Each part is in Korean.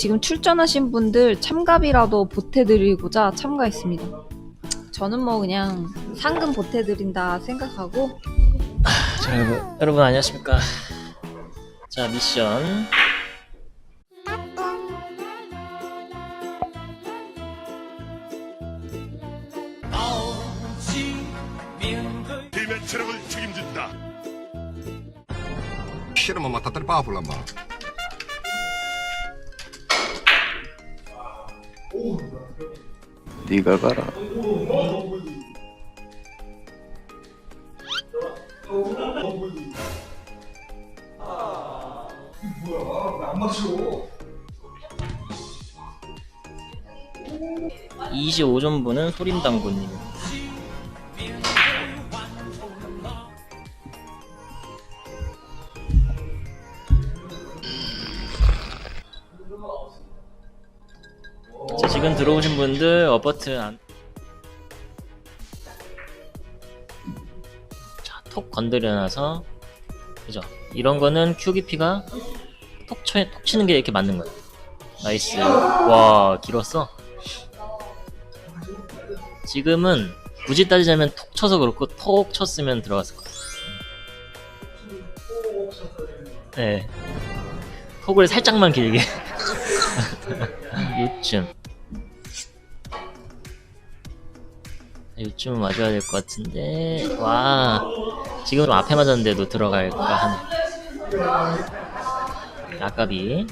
지금 출전하신 분들 참가비라도 보태드리고자 참가했습니다. 저는 뭐 그냥 상금 보태드린다 생각하고 자 여러분, 여러분 안녕하십니까 자 미션 팀의 체력을 책임진다. Shit, mamma, tattare papola, ma. 네가 가라. 자 25점분은 소림당구님 지금 들어오신 분들 어버트 안... 자, 톡 건드려놔서 그죠? 이런 거는 QBP가 톡, 쳐, 톡 치는 게 이렇게 맞는 거예요 나이스. 와 길었어. 지금은 굳이 따지자면 톡 쳐서 그렇고 톡 쳤으면 들어갔을 거예요 네. 톡을 살짝만 길게. 요쯤 요쯤 맞아야 될 것 같은데. 와 지금 좀 앞에 맞았는데도 들어갈까 하네. 아까비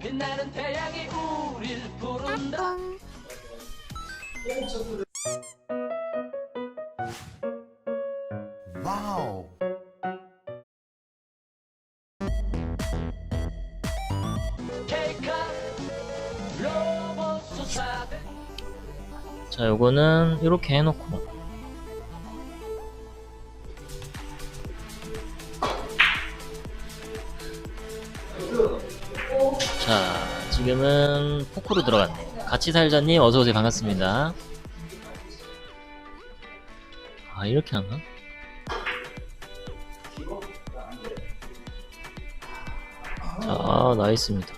빛나는 태양이 우릴 부른다 자 요거는 이렇게 해놓고. 자 지금은 포크로 들어갔네. 같이 살자님 어서오세요. 반갑습니다. 아 이렇게 하나? 자 나이스입니다.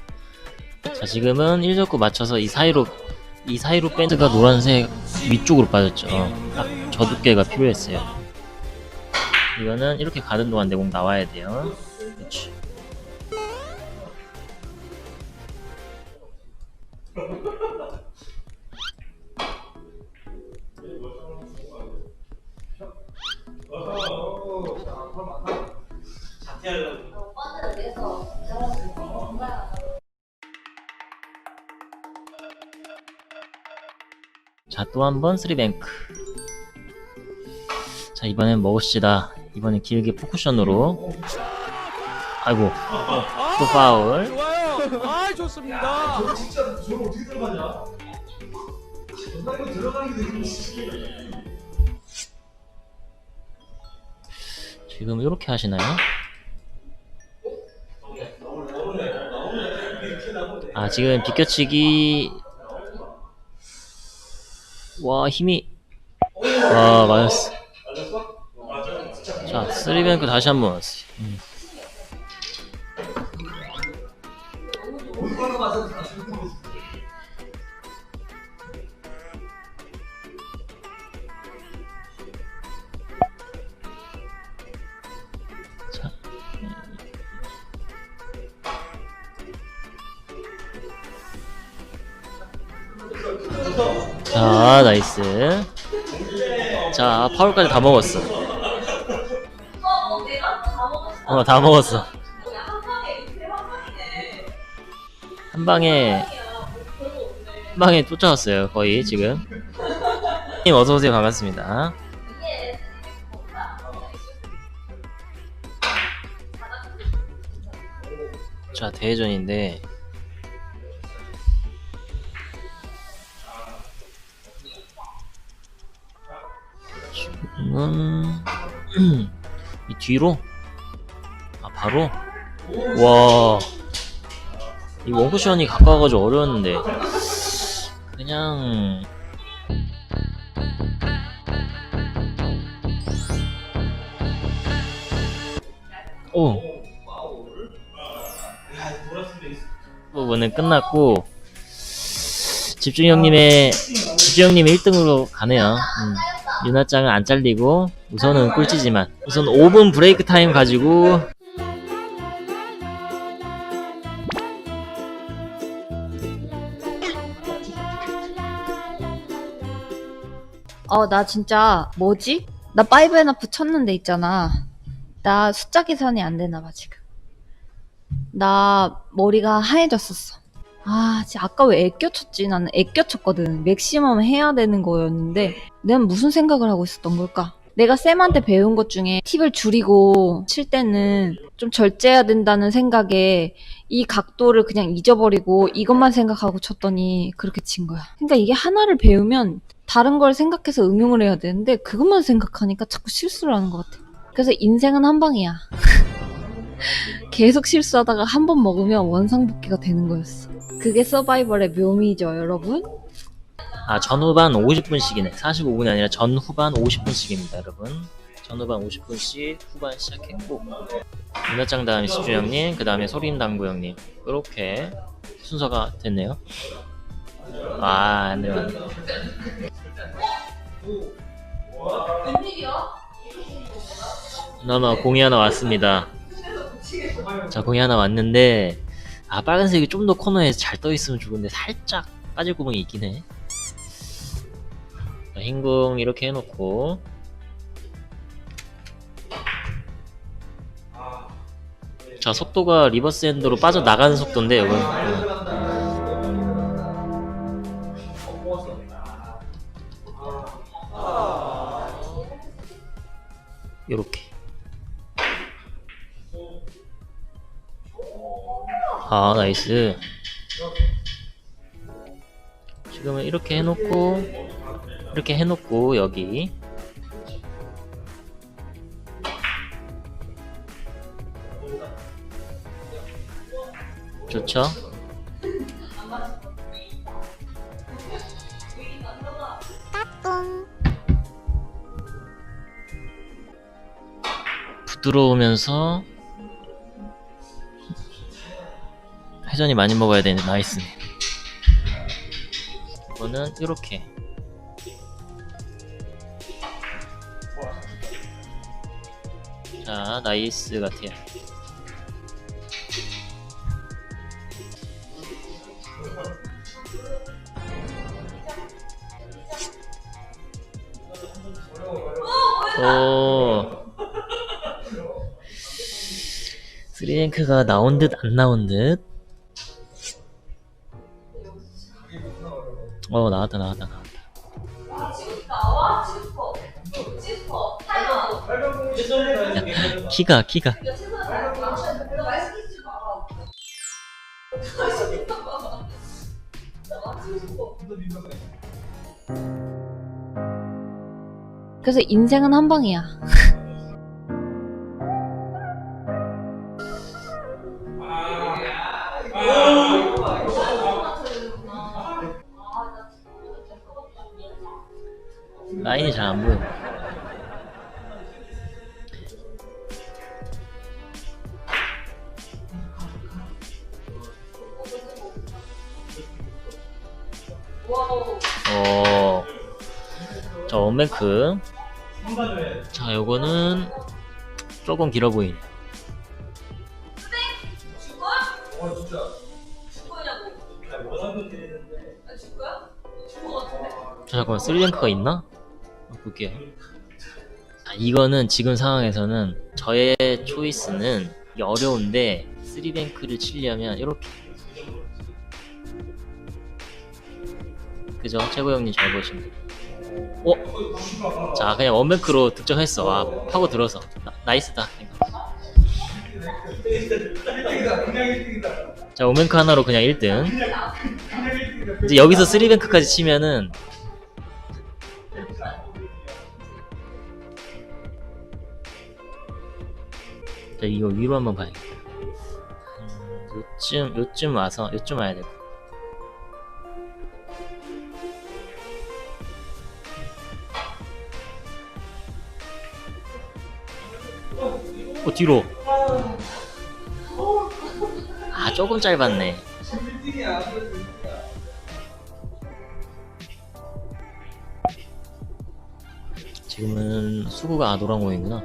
자 지금은 1적구 맞춰서 이 사이로 이 사이로 밴드가 노란색 위쪽으로 빠졌죠. 딱 저 두께가 필요했어요. 이거는 이렇게 가는 동안 내공 나와야 돼요. 그렇지 자, 또 한 번 쓰리뱅크. 자, 이번엔 먹읍시다. 이번엔 길게 포쿠션으로. 아이고, 또 파울. 좋아요 아 좋습니다 지금 이렇게 하시나요? 아, 지금 비껴치기. 와, 힘이. 와, 맞았어. 자, 쓰리뱅크 다시 한 번. 음. 자, 나이스. 자, 파울까지 다 먹었어. 어, 다 먹었어. 한 방에, 한 방에 쫓아왔어요, 거의, 지금. 님, 어서오세요. 반갑습니다. 자, 대회전인데. 지금은 이 뒤로? 아 바로? 와. 이 원쿠션이 가까워가지고 어려웠는데. 그냥. 오. 부분은 끝났고. 집중 형님의 집중 형님의 1등으로 가네요. 음. 윤하짱은 안 잘리고 우선은 꼴찌지만 우선 5분 브레이크 타임 가지고 어, 나 진짜, 뭐지? 나 파이브 앤 하프 쳤는데 있잖아. 나 숫자 계산이 안 되나 봐, 지금. 나 머리가 하얘졌었어. 아, 진짜 아까 왜 애껴 쳤지? 나는 애껴 쳤거든. 맥시멈 해야 되는 거였는데, 내가 무슨 생각을 하고 있었던 걸까? 내가 쌤한테 배운 것 중에 팁을 줄이고 칠 때는 좀 절제해야 된다는 생각에 이 각도를 그냥 잊어버리고 이것만 생각하고 쳤더니 그렇게 친 거야. 그러니까 이게 하나를 배우면 다른 걸 생각해서 응용을 해야 되는데 그것만 생각하니까 자꾸 실수를 하는 것 같아. 그래서 인생은 한 방이야. 계속 실수하다가 한 번 먹으면 원상복귀가 되는 거였어. 그게 서바이벌의 묘미죠, 여러분. 아 전후반 50분씩이네. 45분이 아니라 전후반 50분씩입니다 여러분. 전후반 50분씩 후반 시작했고. 윤하짱 다음에 집주 형님 그 다음에 소림 당구 형님. 이렇게 순서가 됐네요. 아안 들어갔네 그나마 공이 하나 왔습니다. 자 공이 하나 왔는데 아 빨간색이 좀 더 코너에 잘 떠있으면 좋은데 살짝 빠질 구멍이 있긴 해. 자, 흰궁 이렇게 해놓고. 자 속도가 리버스 핸드로 빠져나가는 속도인데 이건. 어. 요렇게 아 나이스 지금은 이렇게 해놓고 이렇게 해놓고 여기 좋죠? 부드러우면서 회전이 많이 먹어야 되는 나이스 이거는 이렇게 자, 나이스 같아요. 오. 스리랭크가 나온 듯 안 나온 듯. 어 나왔다 나왔다 나왔다. 야, 키가 키가 그래서 인생은 한 방이야. 라인이 잘 안 보여. 어, 자 원뱅크. 자 요거는 조금 길어 보이네. 자, 잠깐만 쓰리랭크가 있나? 볼게요. 아, 이거는 지금 상황에서는 저의 초이스는 이게 어려운데 쓰리뱅크를 치려면 이렇게 그죠? 최고 형님 잘 보시면 어? 자 그냥 원뱅크로 득점했어 와 파고 들어서 나, 나이스다 자 원뱅크 하나로 그냥 1등 이제 여기서 쓰리뱅크까지 치면은 자 이거 위로 한번 봐야겠다. 요쯤 요쯤 와서 요쯤 와야 될 것 같아. 어 뒤로. 아 조금 짧았네. 지금은 수구가 노랑공이구나.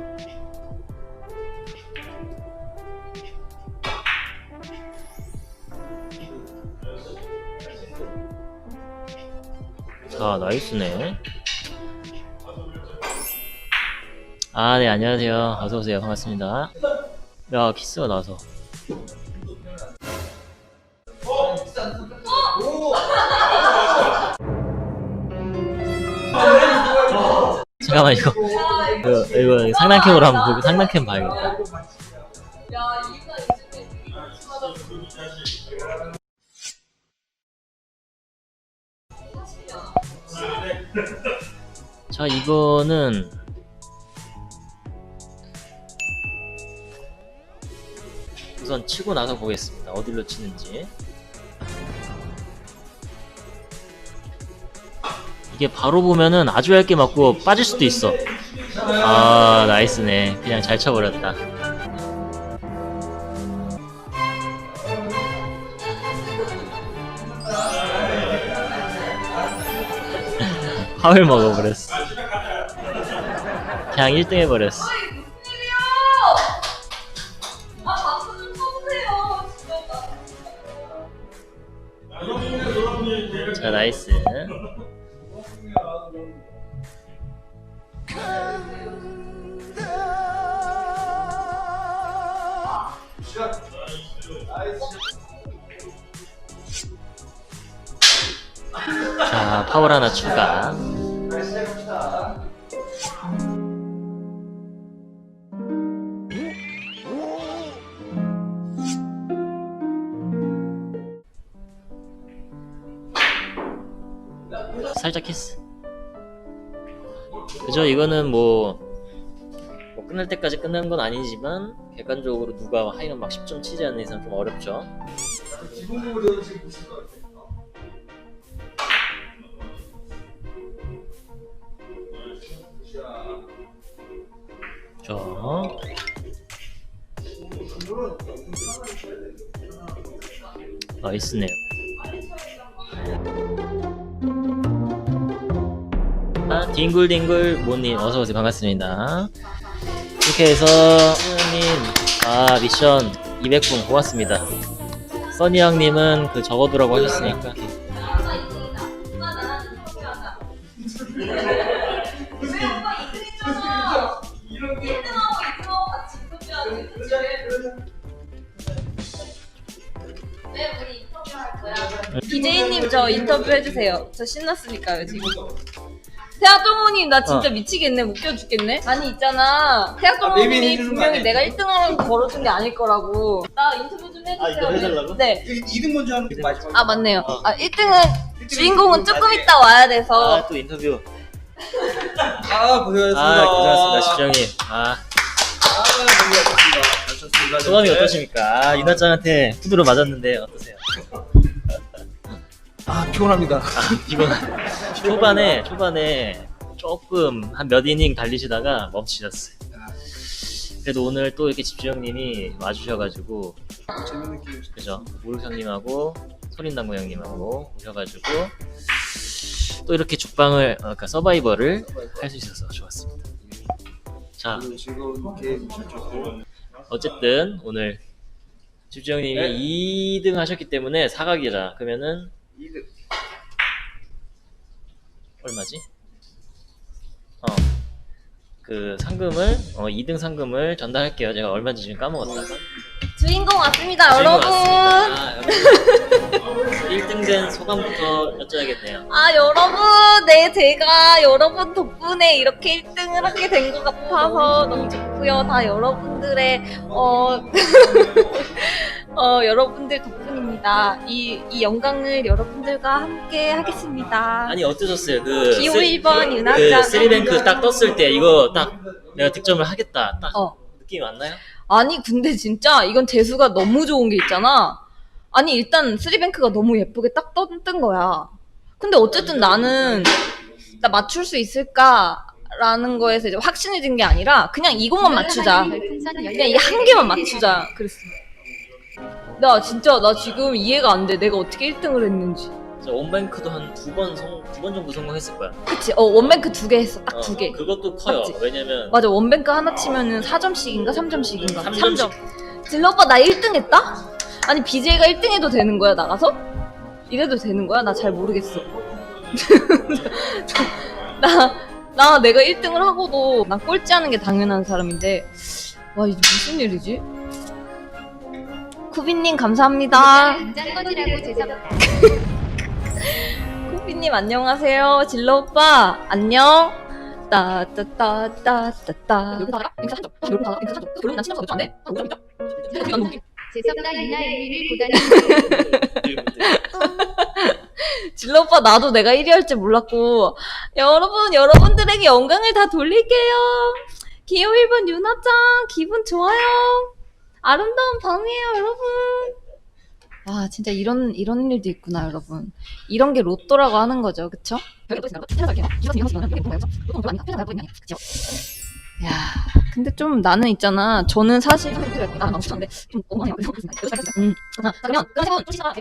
자 나이스네. 아 네 안녕하세요. 어서오세요. 반갑습니다. 야 키스가 나서 잠깐만 이거. 이거, 이거 상단캠으로 한번 보고 상단캠 봐야겠다. 자 이거는 우선 치고 나서 보겠습니다. 어디로 치는지 이게 바로 보면은 아주 얇게 맞고 빠질 수도 있어. 아 나이스네. 그냥 잘 쳐버렸다. 화을 먹어버렸어. 그냥 1등 해버렸어. 자 나이스 파울 하나 추가. 살짝 키스 그죠? 이거는 뭐, 뭐 끝날 때까지 끝난 건 아니지만 객관적으로 누가 하이는 막 10점 치지 않는 이상 좀 어렵죠 자. 나이스네요. 아, 딩글딩글 모님 어서오세요. 반갑습니다. 이렇게 해서 수영님 아 미션 200분 고맙습니다. 써니 형님은 그 적어두라고 하셨으니까 BJ님 저 인터뷰 해주세요. 저 신났으니까요 지금. 태아동호님 나 진짜 어. 미치겠네 웃겨 죽겠네 아니 있잖아 태아동호님이 분명히 내가 1등하라고 걸어준 게 아닐 거라고 나 인터뷰 좀 해주세요 네. 2등 먼저 하는 게 맞죠? 아 맞네요 아 1등은 주인공은 조금 있다 와야 돼서 아 또 인터뷰 아 고생하셨습니다. 아 고생하셨습니다 집정님 아 아, 고생하셨습니다. 쳤습니다. 소감이 네. 어떠십니까 아 윤하짱한테 후드로 맞았는데 어떠세요 아 피곤합니다. 이건 초반에 초반에 조금 한 몇 이닝 달리시다가 멈추셨어요. 그래도 오늘 또 이렇게 집주형님이 와주셔가지고 재밌는. 그죠 우룩 형님하고 소린당구 형님하고 오셔가지고 또 이렇게 죽방을 어, 그러니까 서바이벌을 할 수 있어서 좋았습니다. 자 즐거운 게임. 어쨌든 오늘 집주형님이 네. 2등 하셨기 때문에 사각이자 그러면은 2등. 얼마지? 어. 그 상금을 어 2등 상금을 전달할게요. 제가 얼마인지 지금 까먹었다. 주인공 왔습니다 주인공 여러분 왔습니다. 아, 여러분. 1등 된 소감부터 여쭤야겠네요. 아 여러분 네 제가 여러분 덕분에 이렇게 1등을 하게 된 것 같아서 너무 좋고요 다 여러분들의 어, 어 여러분들 덕분입니다 이, 이 영광을 여러분들과 함께 하겠습니다 아니 어떠셨어요? 그 기호 쓰- 1번 그 윤학장 쓰리뱅크 딱 떴을 때 이거 딱 내가 득점을 하겠다. 딱 어. 느낌이 왔나요? 아니 근데 진짜 이건 재수가 너무 좋은 게 있잖아. 아니 일단 쓰리뱅크가 너무 예쁘게 딱 떴- 뜬 거야. 근데 어쨌든 나는 나 맞출 수 있을까? 라는 거에서 이제 확신이 든게 아니라 그냥 이것만 맞추자. 그냥 이 한 개만 맞추자. 그랬어. 나 진짜 나 지금 이해가 안 돼. 내가 어떻게 1등을 했는지. 저 원뱅크도 한 두 번 성, 두 번 정도 성공했을 거야. 그치? 어 원뱅크 두 개 했어. 딱 어, 두 개. 그것도 커요. 맞지? 왜냐면 맞아 원뱅크 하나 치면은 4점씩인가 3점씩인가 삼 3점 점씩. 질러 오빠 나 1등 했다? 아니 BJ가 1등 해도 되는 거야 나가서? 이래도 되는 거야? 나 잘 모르겠어 나, 나 내가 1등을 하고도 난 꼴찌하는 게 당연한 사람인데 와 이게 무슨 일이지? 쿠비님 감사합니다 당장 꺼지라고 죄송합니다. 쿠비님 안녕하세요. 질러 오빠 안녕. 따따따따따따. 재석나 이나 1위를 보다니 질러 오빠 나도 내가 1위 할 줄 몰랐고. 여러분 여러분들에게 영광을 다 돌릴게요. 기호 1번 유나짱 기분 좋아요. 아름다운 밤이에요 여러분 와 진짜 이런 이런 일도 있구나 여러분. 이런 게 로또라고 하는 거죠 그쵸? 야 근데 좀 나는 있잖아. 저는 사실 음, 그러면 그러면 또 시작